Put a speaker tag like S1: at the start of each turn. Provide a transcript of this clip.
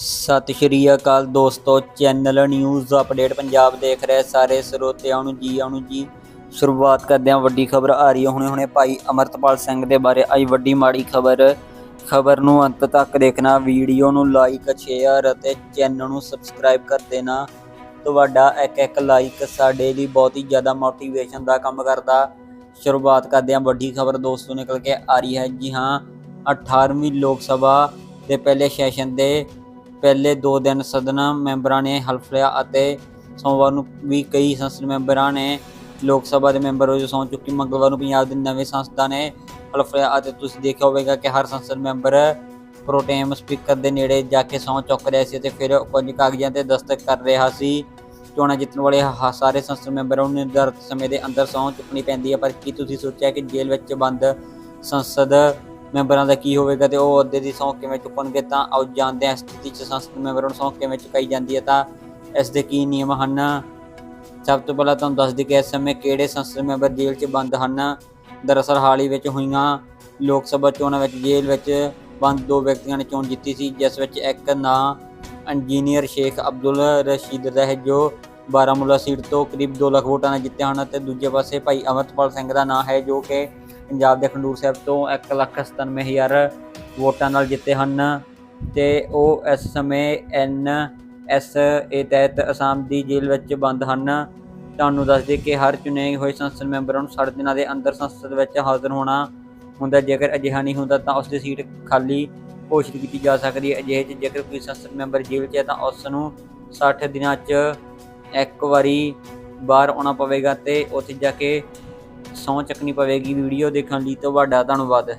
S1: ਸਤਿ ਸ਼੍ਰੀ ਅਕਾਲ ਦੋਸਤੋ, channel news update Punjab ਦੇਖ ਰਹੇ ਸਾਰੇ ਸਰੋਤਿਆਂ ਨੂੰ ਜੀ ਆਉਣ ਜੀ। ਸ਼ੁਰੂਆਤ ਕਰਦੇ ਹਾਂ ਵੱਡੀ ਖਬਰ ਆ ਰਹੀ ਹੈ। ਹੁਣੇ ਹੁਣੇ ਭਾਈ ਅਮਰਤਪਾਲ ਸਿੰਘ ਦੇ ਬਾਰੇ ਆਈ ਵੱਡੀ ਮਾੜੀ ਖਬਰ। ਖਬਰ ਨੂੰ ਅੰਤ ਤੱਕ ਦੇਖਣਾ, ਵੀਡੀਓ ਨੂੰ ਲਾਈਕ ਸ਼ੇਅਰ ਅਤੇ ਚੈਨਲ ਨੂੰ ਸਬਸਕ੍ਰਾਈਬ ਕਰ ਦੇਣਾ। ਤੁਹਾਡਾ ਇੱਕ ਇੱਕ ਲਾਈਕ ਸਾਡੇ ਲਈ ਬਹੁਤ ਹੀ ਜ਼ਿਆਦਾ ਮੋਟੀਵੇਸ਼ਨ ਦਾ ਕੰਮ ਕਰਦਾ। ਸ਼ੁਰੂਆਤ ਕਰਦੇ ਹਾਂ ਵੱਡੀ ਖਬਰ ਦੋਸਤੋ ਨਿਕਲ ਕੇ ਆ ਰਹੀ ਹੈ। ਜੀ ਹਾਂ 18ਵੀਂ ਲੋਕ ਸਭਾ ਦੇ ਪਹਿਲੇ ਸੈਸ਼ਨ ਦੇ ਪਹਿਲੇ 2 ਦਿਨ ਸਦਨ ਮੈਂਬਰਾਂ ਨੇ ਹਲਫ ਲਿਆ ਅਤੇ ਸੋਮਵਾਰ ਨੂੰ ਵੀ ਕਈ ਸੰਸਦ ਮੈਂਬਰਾਂ ਨੇ ਲੋਕ ਸਭਾ ਦੇ ਮੈਂਬਰ ਵਜੋਂ ਸਹੁੰ ਚੁੱਕੀ। ਮੰਗਲਵਾਰ ਨੂੰ ਪੰਜਾਬ ਦੇ ਨਵੇਂ ਸੰਸਦਾਂ ਨੇ ਹਲਫ ਲਿਆ ਅਤੇ ਤੁਸੀਂ ਦੇਖਿਆ ਹੋਵੇਗਾ ਕਿ ਹਰ ਸੰਸਦ ਮੈਂਬਰ ਪ੍ਰੋਟੇਮ ਸਪੀਕਰ ਦੇ ਨੇੜੇ ਜਾ ਕੇ ਸਹੁੰ ਚੁੱਕ ਰਿਹਾ ਸੀ ਅਤੇ ਫਿਰ ਕੁਝ ਕਾਗਜ਼ਾਂ ਤੇ ਦਸਤਕ ਕਰ ਰਿਹਾ ਸੀ। ਚੋਣਾਂ ਜਿੱਤਣ ਵਾਲੇ ਹ- ਸਾਰੇ ਸੰਸਦ ਮੈਂਬਰਾਂ ਨੂੰ ਨਿਰਧਾਰਤ ਸਮੇਂ ਦੇ ਅੰਦਰ ਸਹੁੰ ਚੁੱਕਣੀ ਪੈਂਦੀ ਹੈ। ਪਰ ਕੀ ਤੁਸੀਂ ਸੋਚਿਆ ਕਿ ਜੇਲ੍ਹ ਵਿੱਚ ਬੰਦ ਸੰਸਦ ਮੈਂਬਰਾਂ ਦਾ ਕੀ ਹੋਵੇਗਾ ਤੇ ਉਹ ਅਹੁਦੇ ਦੀ ਸਹੁੰ ਕਿਵੇਂ ਚੁੱਕਣਗੇ ਤਾਂ ਆਓ ਜਾਣਦੇ ਹਾਂ ਸਥਿਤੀ 'ਚ ਸੰਸਦ ਮੈਂਬਰਾਂ ਨੂੰ ਸਹੁੰ ਕਿਵੇਂ ਚੁਕਾਈ ਜਾਂਦੀ ਹੈ ਤਾਂ ਇਸ ਦੇ ਕੀ ਨਿਯਮ ਹਨ? ਸਭ ਤੋਂ ਪਹਿਲਾਂ ਤੁਹਾਨੂੰ ਦੱਸ ਦਈਏ ਕਿ ਇਸ ਸਮੇਂ ਕਿਹੜੇ ਸੰਸਦ ਮੈਂਬਰ ਜੇਲ੍ਹ 'ਚ ਬੰਦ ਹਨ? ਦਰਅਸਲ ਹਾਲ ਹੀ ਵਿੱਚ ਹੋਈਆਂ ਲੋਕ ਸਭਾ ਚੋਣਾਂ ਵਿੱਚ ਜੇਲ੍ਹ ਵਿੱਚ ਬੰਦ ਦੋ ਵਿਅਕਤੀਆਂ ਨੇ ਚੋਣ ਜਿੱਤੀ ਸੀ, ਜਿਸ ਵਿੱਚ ਇੱਕ ਨਾਂ ਇੰਜੀਨੀਅਰ ਸ਼ੇਖ ਅਬਦੁਲ ਰਸ਼ੀਦ ਦਾ ਹੈ, ਜੋ ਬਾਰਾਮੂਲਾ ਸੀਟ ਤੋਂ ਕਰੀਬ 2 ਲੱਖ ਵੋਟਾਂ ਨਾਲ ਜਿੱਤਿਆ ਹਨ ਅਤੇ ਦੂਜੇ ਪਾਸੇ ਭਾਈ ਅਮਰਤਪਾਲ ਸਿੰਘ ਦਾ ਨਾਂ ਹੈ, ਜੋ ਕਿ ਪੰਜਾਬ ਦੇ ਖੰਡੂਰ ਸਾਹਿਬ ਤੋਂ 197000 ਵੋਟਾਂ ਨਾਲ ਜਿੱਤੇ ਹਨ ਤੇ ਉਹ ਇਸ ਸਮੇਂ ਐਨ ਐਸ ਏ ਤਹਿਤ ਅਸਾਮ ਦੀ ਜੇਲ੍ਹ ਵਿੱਚ ਬੰਦ ਹਨ। ਤੁਹਾਨੂੰ ਦੱਸ ਦਈਏ ਕਿ ਹਰ ਚੁਣੇ ਹੋਏ ਸੰਸਦ ਮੈਂਬਰਾਂ ਨੂੰ 60 ਦਿਨਾਂ ਦੇ ਅੰਦਰ ਸੰਸਦ ਵਿੱਚ ਹਾਜ਼ਰ ਹੋਣਾ ਹੁੰਦਾ ਜੇਕਰ ਅਜਿਹਾ ਨਹੀਂ ਹੁੰਦਾ ਤਾਂ ਉਸ ਦੀ ਸੀਟ ਖਾਲੀ ਘੋਸ਼ਿਤ ਕੀਤੀ ਜਾ ਸਕਦੀ ਹੈ। ਅਜਿਹੇ 'ਚ ਜੇਕਰ ਕੋਈ ਸੰਸਦ ਮੈਂਬਰ ਜੇਲ੍ਹ 'ਚ ਹੈ ਤਾਂ ਉਸ ਨੂੰ 60 ਦਿਨਾਂ 'ਚ ਇੱਕ ਵਾਰੀ ਬਾਹਰ ਆਉਣਾ ਪਵੇਗਾ ਤੇ ਉੱਥੇ ਜਾ ਕੇ ਸਹੁੰ ਚੱਕਣੀ ਪਵੇਗੀ ਵੀਡੀਓ ਦੇਖਣ ਲਈ ਤੁਹਾਡਾ ਧੰਨਵਾਦ।